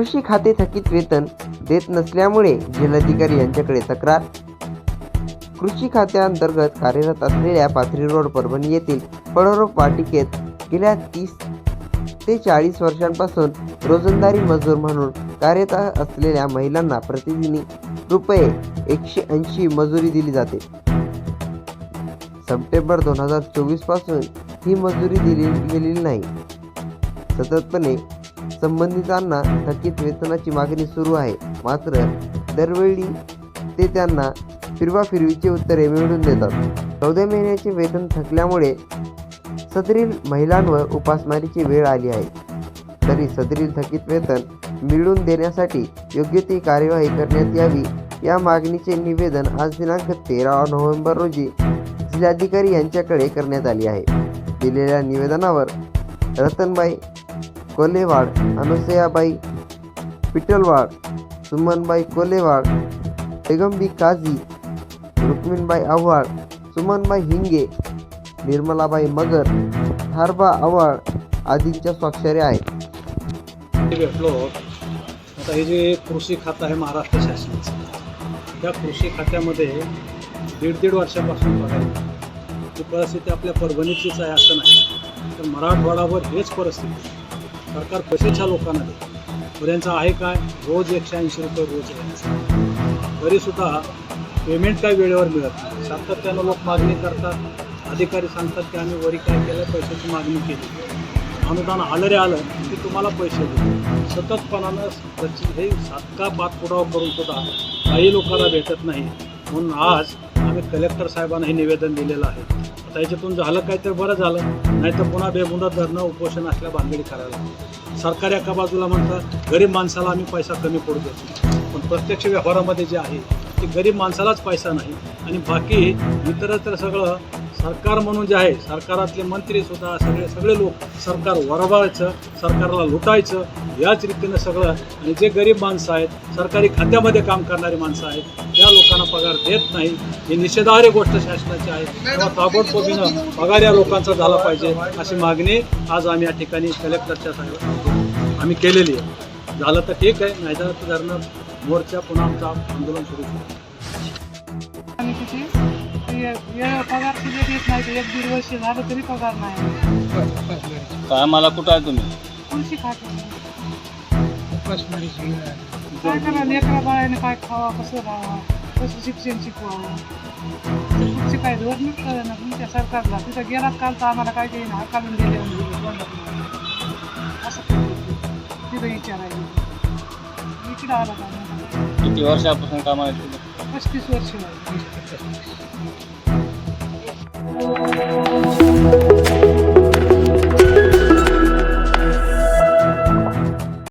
कृषी खाते थकीत वेतन देत नसल्यामुळे जिल्हाधिकारी यांच्याकडे तक्रार. कृषी खात्याअंतर्गत कार्यरत असलेल्या पाथरी रोड परभणी येथील पडोरो वाटिकेत गेल्या तीस ते चाळीस वर्षांपासून रोजंदारी मजूर म्हणून कार्यरत असलेल्या महिलांना प्रतिदिनी रुपये एकशे ऐंशी मजुरी दिली जाते. सप्टेंबर दोन हजार चोवीसपासून ही मजुरी दिली गेलेली नाही. सततपणे संबंधितांना थकीत वेतनाची मागणी सुरू आहे. मात्र दरवेळी ते त्यांना फिरवाफिरवीची उत्तरे मिळवून देतात. चौदा महिन्याचे वेतन थकल्यामुळे सदरील महिलांवर उपासमारीची वेळ आली आहे. तरी सदरील थकीत वेतन मिळवून देण्यासाठी योग्य ती कार्यवाही करण्यात यावी या मागणीचे निवेदन आज दिनांक तेरा नोव्हेंबर रोजी जिल्हाधिकारी यांच्याकडे करण्यात आली आहे. दिलेल्या निवेदनावर रतनबाई कोलेवाड अनुसयाबाई पिटलवाड सुमनबाई कोलेवाड बेगमबी काझी रुक्मिणबाई आव्हाड सुमनबाई हिंगे निर्मलाबाई मगर हारबा आव्हाड आदींच्या स्वाक्षरी आहेत. भेटलो. आता हे जे कृषी खातं आहे महाराष्ट्र शासनाचं त्या कृषी खात्यामध्ये दीड दीड वर्षापासून बघायला ही परिस्थिती आपल्या परभणीचीच आहे असं नाही. तर मराठवाडावर हेच परिस्थिती सरकार पैसेच्या लोकांना देतं? पर्यंतचा आहे काय? रोज एकशे ऐंशी रुपये रोज तरीसुद्धा पेमेंट काय वेळेवर मिळत नाही. सातत्यानं लोक मागणी करतात. अधिकारी सांगतात की आम्ही वरी काय केलं पैशाची मागणी केली. अनुदान आलं रे आलं की तुम्हाला पैसे देऊ. सततपणानं त्याची हे सातका पाठपुरावा करून सुद्धा काही लोकांना भेटत नाही. म्हणून आज आम्ही कलेक्टर साहेबांना हे निवेदन दिलेलं आहे. आता याच्यातून झालं काय तर बरं झालं. नाही तर पुन्हा बेमुदत धरणं उपोषण असल्या बांधणी करायला सरकार एका बाजूला म्हणतं गरीब माणसाला आम्ही पैसा कमी पडू देतो पण प्रत्यक्ष व्यवहारामध्ये जे आहे ते गरीब माणसालाच पैसा नाही. आणि बाकी इतरत्र सगळं सरकार म्हणून जे आहे सरकारातले मंत्री सुद्धा सगळे सगळे लोक सरकार वरवायचं सरकारला लुटायचं याच रीतीनं सगळं. आणि जे गरीब माणसं आहेत सरकारी खात्यामध्ये काम करणारी माणसं आहेत त्या लोकांना पगार देत नाही. ही निषेधार्ह गोष्ट शासनाची आहे. तेव्हा ताबडतोबीनं पगार या लोकांचा झाला पाहिजे अशी मागणी आज आम्ही या ठिकाणी कलेक्टरच्या सांगितलं आम्ही केलेली आहे. झालं तर ठीक आहे नाही तर धरणं मोर्चा पुन्हा आमचं आंदोलन सुरू करू आणि किती पगार देत नाही एक दीड वर्ष झालं तरी पगार नाही. काय मला कुठं आहे तुम्ही? खाते काय करा लेकरा बाळाने काय खावा कसं राहावा कसं शिक्षण शिकवावं? ते कुठचे काय धोरणच तुमच्या सरकारला? तिथं गेलात काल तर आम्हाला काय काही नाही काढून गेले असं. तिथं इकडं आला का? किती वर्षापासून काम आहे तुझं पस्तीस वर्ष